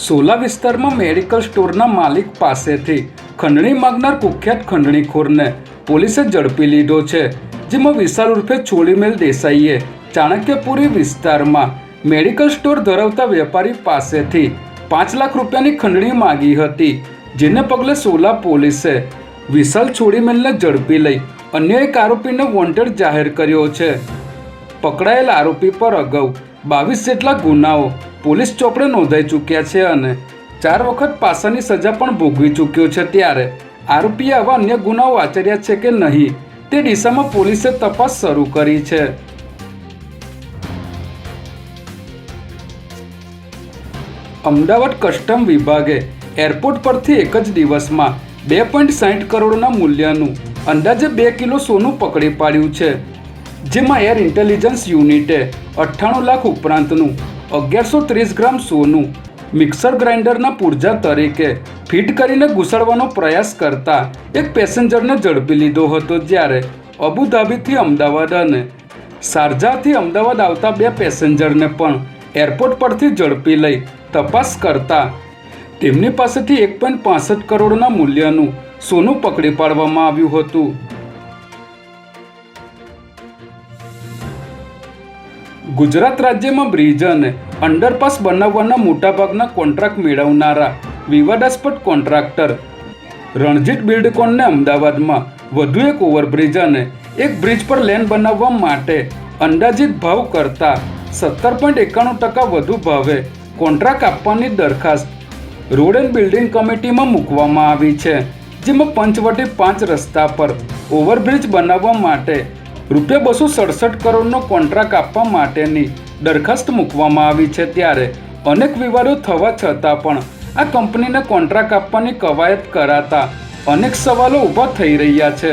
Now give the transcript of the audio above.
સોલા વિસ્તારમાં મેડિકલ સ્ટોરના માલિક પાસેથી ખંડણી માંગનાર કુખ્યાત ખંડણીખોરને પોલીસે ઝડપી લીધો છે, જેમાં વિશાલ ઉર્ફે છોલીમેલ દેસાઈએ ચાણક્યપુરી વિસ્તારમાં મેડિકલ સ્ટોર ધરાવતા વેપારી પાસેથી પાંચ લાખ રૂપિયાની ખંડણી માંગી હતી, જેને પગલે સોલા પોલીસે વિશાલ છોડીમેલને ઝડપી લઈ અન્ય એક આરોપીને વોન્ટેડ જાહેર કર્યો છે. પકડાયેલ આરોપી પર અગાઉ બાવીસ જેટલા ગુનાઓ પોલીસ ચોપડે નોંધાઈ ચૂક્યા છે અને ચાર વખત પાસાની સજા પણ ભોગવી ચૂક્યો છે ત્યારે આરોપીએ આવા અન્ય ગુનાઓ આચર્યા છે કે નહીં તે દિશામાં પોલીસે તપાસ શરૂ કરી છે. અમદાવાદ કસ્ટમ વિભાગે એરપોર્ટ પરથી એક જ દિવસમાં બે પોઈન્ટ સાઠ કરોડના મૂલ્યનું અંદાજે બે કિલો સોનું પકડી પાડ્યું છે. જેમાં એર ઇન્ટેલિજન્સ યુનિટે અઠ્ઠાણું લાખ ઉપરાંતનું અગિયારસો ત્રીસ ગ્રામ સોનું મિક્સર ગ્રાઇન્ડરના પૂર્જા તરીકે ફિટ કરીને ઘૂસાડવાનો પ્રયાસ કરતા એક પેસેન્જરને ઝડપી લીધો હતો જ્યારે અબુધાબીથી અમદાવાદ અને શારજાહથી અમદાવાદ આવતા બે પેસેન્જરને પણ એરપોર્ટ પરથી ઝડપી લઈ તપાસ કરતા તેમની પાસેથી એક પોઈન્ટ પાસઠ કરોડના મૂલ્યનું સોનું પકડી પાડવામાં આવ્યું હતું. ગુજરાત રાજ્યમાં બ્રિજ અને અંડરપાસ બનાવવાના મોટાભાગના કોન્ટ્રાક્ટ મેળવનારા વિવાદાસ્પદ કોન્ટ્રાક્ટર રણજીત બિલ્ડકોનને અમદાવાદમાં વધુ એક ઓવરબ્રિજ અને એક બ્રિજ પર લેન બનાવવા માટે અંદાજિત ભાવ કરતાં સત્તર પોઈન્ટ એકાણું ટકા વધુ ભાવે કોન્ટ્રાક્ટ આપવાની દરખાસ્ત રોડ એન્ડ બિલ્ડિંગ કમિટીમાં મૂકવામાં આવી છે, જેમાં પંચવટી પાંચ રસ્તા પર ઓવરબ્રિજ બનાવવા માટે રૂપિયા બસો સડસઠ કરોડનો કોન્ટ્રાક્ટ આપવા માટેની દરખાસ્ત મૂકવામાં આવી છે ત્યારે અનેક વિવાદો થવા છતાં પણ આ કંપનીને કોન્ટ્રાક્ટ આપવાની કવાયત કરાતા અનેક સવાલો ઊભા થઈ રહ્યા છે.